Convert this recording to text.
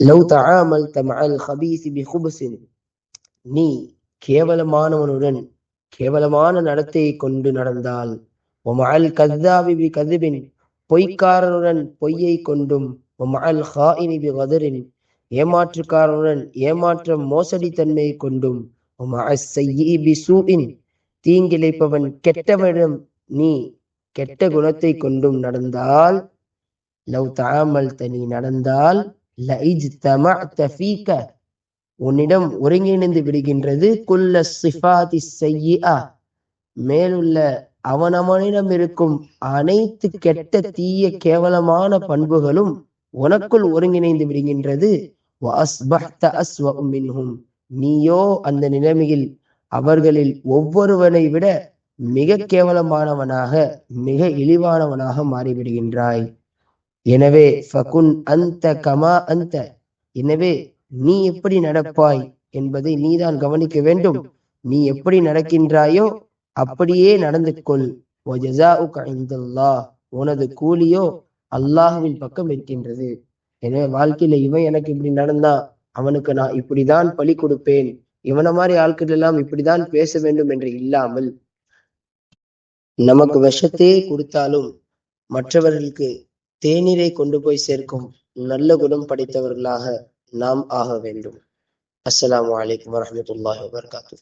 Love தஆமல் தமஅல் ஹபீசி B குபுசின் நீ கேவலமானவனுடன் கேவலமான நடத்தையை கொண்டு நடந்தால் ஒமஅல் கத்தாபி பி கதிபின் பொய்க்காரனுடன் பொய்யை கொண்டும் ஒமஅல் ஹாயினி பி கதரின் ஏமாற்றுக்காரனுடன் ஏமாற்றம் மோசடி தன்மையை கொண்டும் ஒமஅஸ் சையி பி சூஇன் தீங்கிழைப்பவன் கெட்டவனிடம் நீ கெட்ட குணத்தை கொண்டும் நடந்தால் லவ் தாமல் தனி நடந்தால் உன்னிடம் ஒருங்கிணைந்து விடுகின்றது குல்ல சிஃபாதி செய்யா மேலுள்ள அவனவனிடம் இருக்கும் அனைத்து கெட்ட தீய கேவலமான பண்புகளும் உனக்குள் ஒருங்கிணைந்து விடுகின்றது. நீயோ அந்த நிலைமையில் அவர்களில் ஒவ்வொருவனை விட மிக கேவலமானவனாக மிக இழிவானவனாக மாறிவிடுகின்றாய். எனவே ஃபகுன் அந்த கமா அந்த. எனவே நீ எப்படி நடப்பாய் என்பதை நீதான் கவனிக்க வேண்டும். நீ எப்படி நடக்கின்றாயோ அப்படியே நடந்து கொள் உனது கூலியோ அல்லாஹுவின் பக்கம் இருக்கின்றது எனவே வாழ்க்கையில இவன் எனக்கு இப்படி நடந்தா அவனுக்கு நான் இப்படிதான் பழி கொடுப்பேன். இவன மாதிரி ஆட்கள் எல்லாம் இப்படிதான் பேச வேண்டும் என்று இல்லாமல் நமக்கு விஷத்தையே கொடுத்தாலும் மற்றவர்களுக்கு தேநீரை கொண்டு போய் சேர்க்கும் நல்ல குணம் படைத்தவர்களாக நாம் ஆக வேண்டும். அஸ்லாம் வலைக்கம் வரமத்துல வபரகாத்து